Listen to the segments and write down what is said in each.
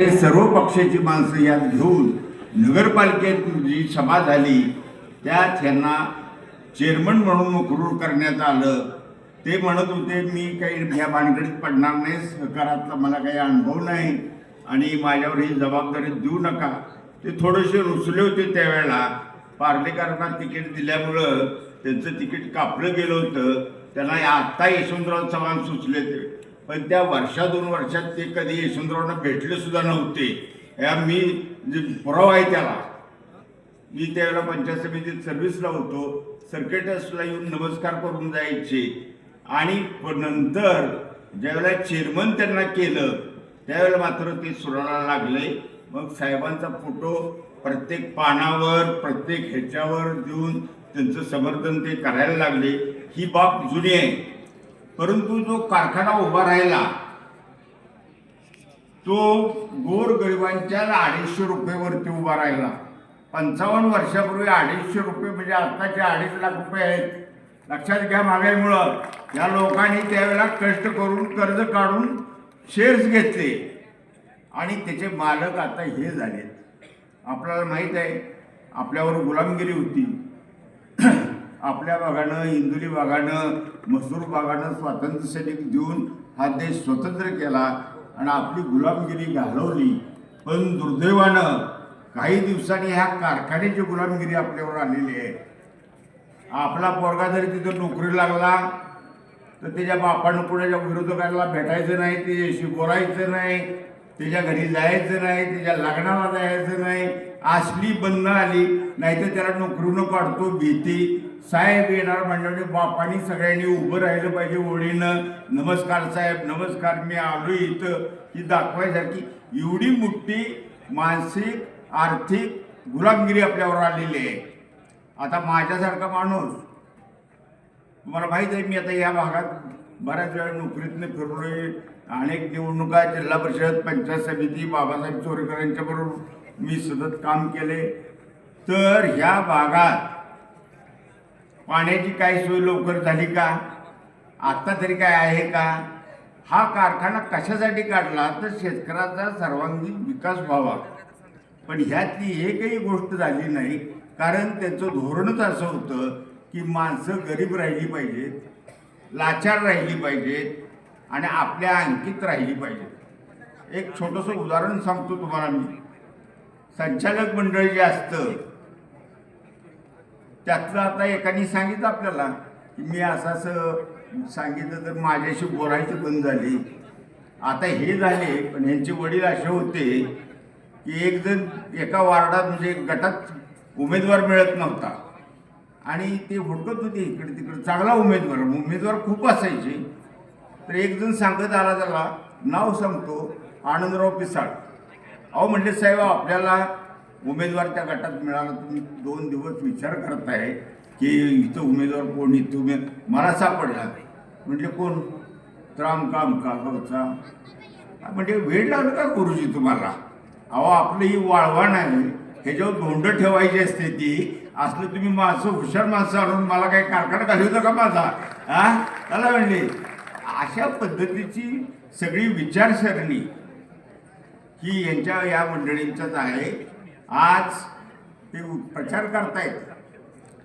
हे सर्व पक्षाची माणसं यात घेऊन नगरपालिकेत जी सभा झाली. त्यात ह्यांना चेअरमन म्हणून मुकरूर करण्यात आलं. ते म्हणत होते मी काही ह्या भानगडीत पडणार नाही सहकारातला मला काही अनुभव नाही आणि माझ्यावर ही जबाबदारी देऊ नका. ते थोडेसे रुसले होते त्यावेळेला. पार्लेकरांना तिकीट दिल्यामुळं त्यांचं तिकीट कापलं गेलं होतं. त्यांना आत्ता यशवंतराव चव्हाण सुचले ते. पण त्या वर्षा दोन वर्षात ते कधी यशवंतरावांना भेटले सुद्धा नव्हते. या मी जे पुरावा आहे त्याला. मी त्यावेळेला पंचायत समितीत सर्व्हिसला होतो. सर्किटसला येऊन नमस्कार करून जायचे. आणि नंतर ज्यावेळेला चेअरमन त्यांना केलं त्यावेळेला मात्र ते सुराला लागले. मग साहेबांचा फोटो प्रत्येक पानावर प्रत्येक ह्याच्यावर देऊन त्यांचं समर्थन ते करायला लागले. ही बाब जुनी आहे. परंतु जो कारखाना उभा राहिला तो गोरगरिबांच्या अडीचशे रुपयेवरती उभा राहिला. पंचावन्न वर्षापूर्वी अडीचशे रुपये म्हणजे आत्ताचे अडीच लाख रुपये आहेत. लक्षात घ्या महागाईमुळं. या लोकांनी त्यावेळेला कष्ट करून कर्ज काढून शेअर्स घेतले. आणि त्याचे मालक आता हे झालेत. आपल्याला माहीत आहे आपल्यावर गुलामगिरी होती. आपल्या भागानं इंदुरी भागानं मसूर भागानं स्वातंत्र्य सैनिक देऊन हा देश स्वतंत्र केला आणि आपली गुलामगिरी घालवली. पण दुर्दैवानं काही दिवसांनी ह्या कारखान्याची गुलामगिरी आपल्यावर आलेली आहे. आपला पोरगा जरी तिथं नोकरी लागला तर त्याच्या बापानं पुण्याच्या विरोधकाला भेटायचं नाही त्याच्याशी बोलायचं नाही त्याच्या घरी जायचं नाही त्याच्या लग्नाला जायचं नाही. असली बंद आली नाहीतर त्याला नोकरीनं काढतो भीती. साहेब येणार म्हणजे बापानी सगळ्यांनी उभं राहिलं पाहिजे ओळीनं नमस्कार साहेब नमस्कार मी आलो इथं. ही दाखवायसारखी एवढी मोठी मानसिक आर्थिक गुलामगिरी आपल्यावर आलेली आहे. आता माझ्यासारखा माणूस तुम्हाला माहीत आहे मी आता या भागात बऱ्याच वेळा नोकरीतनं फिरलोय. अनेक निवडणुका जिल्हा परिषद पंचायत समिती बाबासाहेब चोरेकर यांच्याबरोबर मी सतत काम केले तर ह्या भागात पाण्याची काही सोय लवकर झाली का? आत्ता तरी काय आहे का? हा कारखाना कशासाठी काढला? तर शेतकऱ्याचा सर्वांगीण विकास व्हावा. पण ह्यातली एकही गोष्ट झाली नाही. कारण त्याचं धोरणच असं होतं की माणसं गरीब राहिली पाहिजेत लाचार राहिली पाहिजेत आणि आपल्या अंकित राहिली पाहिजेत. एक छोटंसं उदाहरण सांगतो तुम्हाला मी. संचालक मंडळ जे असतं त्यातलं आता एकाने सांगितलं आपल्याला की मी असं असं सांगितलं तर माझ्याशी बोलायचं बंद झाली. आता हे झाले पण ह्यांचे वडील असे होते की एक जण एका वार्डात म्हणजे गटात उमेदवार मिळत नव्हता. आणि ते हुडकत होते इकडे तिकडे. चांगला उमेदवार उमेदवार खूप असायचे. तर एक जण सांगत आला त्याला नाव सांगतो आनंदराव पिसाळ. अहो म्हणले साहेब आपल्याला उमेदवार त्या गटात मिळाला तुम्ही दोन दिवस विचार करताय की इथं उमेदवार कोण इथं उमे मला सापडला म्हटले कोण? तर आमका आमका गावचा म्हणजे वेळ लागलं का गुरुजी तुम्हाला? अहो आपलं ही वाळवा आहे ह्याच्यावर धोंड ठेवायची असते ती. असलं तुम्ही माणसं हुशार माणसं आणून मला काही कारखाना घालवतं का माझा. हा त्याला म्हणले. अशा पद्धतीची सगळी विचारसरणी ही यांच्या या मंडळींचंच आहे. आज ते प्रचार करतायत.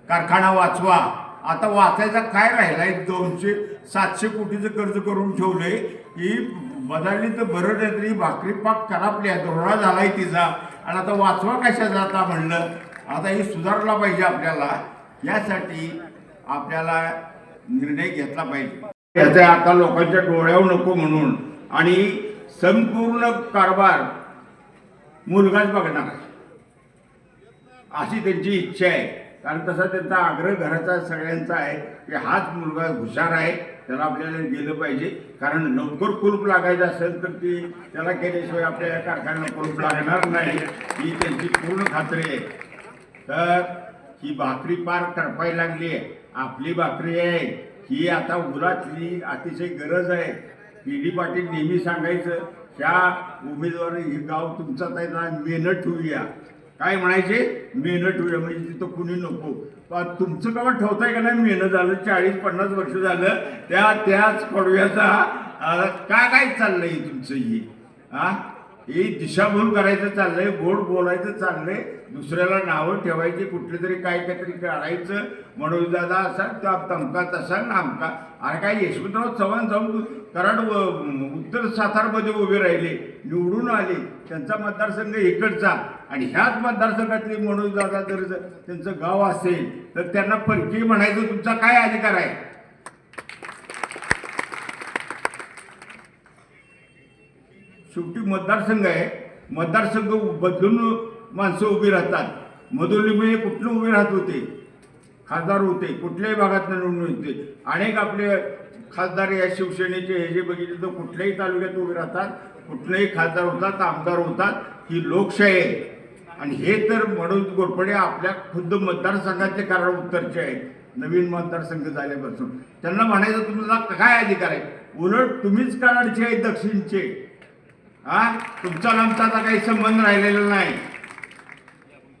कारखाना वाचवा. आता वाचायचा काय राहिला आहे दोनशे सातशे कोटीचं कर्ज करून ठेवलंय. ही बदलली तर बरं नाही तरी भाकरी पाक आहे दोरा झालाय तिचा. आणि आता वाचवा कशाचा जाता म्हणलं. आता ही सुधारला पाहिजे आपल्याला. यासाठी आपल्याला निर्णय घेतला पाहिजे. याचा आता लोकांच्या डोळ्यावर नको म्हणून. आणि संपूर्ण कारभार मुलगाच बघणार आहे. अशी त्यांची इच्छा आहे. कारण तसा त्यांचा आग्रह घराचा सगळ्यांचा आहे की हाच मुलगा हुशार आहे त्याला आपल्याला गेलं पाहिजे. कारण लवकर कुलूप लागायचं असेल तर ती त्याला केल्याशिवाय आपल्या या कारखान्याला कुलूप लागणार नाही. ही त्यांची पूर्ण खात्री आहे. तर ही भाकरी पार करपाय लागली आहे. आपली भाकरी आहे. ही आता उरातली अतिशय गरज आहे. पी डी पाटील नेहमी सांगायचं ह्या उमेदवार हे गाव तुमचाच आहे ना मेहनत ठेवूया. काय म्हणायचे? मेहनत ठेवूया म्हणजे तिथं कुणी नको. तुमचं गाव ठेवताय का नाही? मेहनत झालं चाळीस पन्नास वर्ष झालं त्या त्याच पडव्याचा काय काय चाललंय तुमचं हे? हा ही दिशाभूल करायचं चाललंय गोड बोलायचं चाललंय दुसऱ्याला नावं ठेवायची कुठले तरी काय काहीतरी काढायचं म्हणून दादा असा त्या तमका तसा नामका. अरे काय यशवंतराव चव्हाण जाऊन कराड व- उत्तर सातारमध्ये उभे राहिले निवडून आले त्यांचा मतदारसंघ इकडचा आणि ह्याच मतदारसंघातली मनोज दादा जर जर त्यांचं गाव असेल तर त्यांना परकी म्हणायचं तुमचा काय अधिकार आहे? शेवटी मतदारसंघ आहे. मतदारसंघ बदलून माणसं उभी राहतात. मधुलिंबे कुठलं उभे राहत होते? खासदार होते. कुठल्याही भागात निवडून होते अनेक आपले खासदार या शिवसेनेचे हे जे बघितले तर कुठल्याही तालुक्यात उभे राहतात कुठलेही खासदार होतात आमदार होतात ही लोकशाही आहे. आणि हे तर मनोज गोरपडे आपल्या खुद्द मतदारसंघातले कारण उत्तरचे आहेत. नवीन मतदारसंघ झाल्यापासून. त्यांना म्हणायचं तुम्हाला काय अधिकार आहे? उलट तुम्हीच कराडचे आहे दक्षिणचे. हा? तुमचा आणि आमचा आता काही संबंध राहिलेला नाही.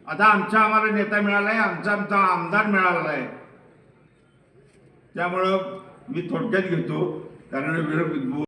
आता आमचा आम्हाला नेता मिळाला आहे आमचा आमचा आमदार मिळाला आहे. त्यामुळं मी थोडक्यात घेतो कारण विरोध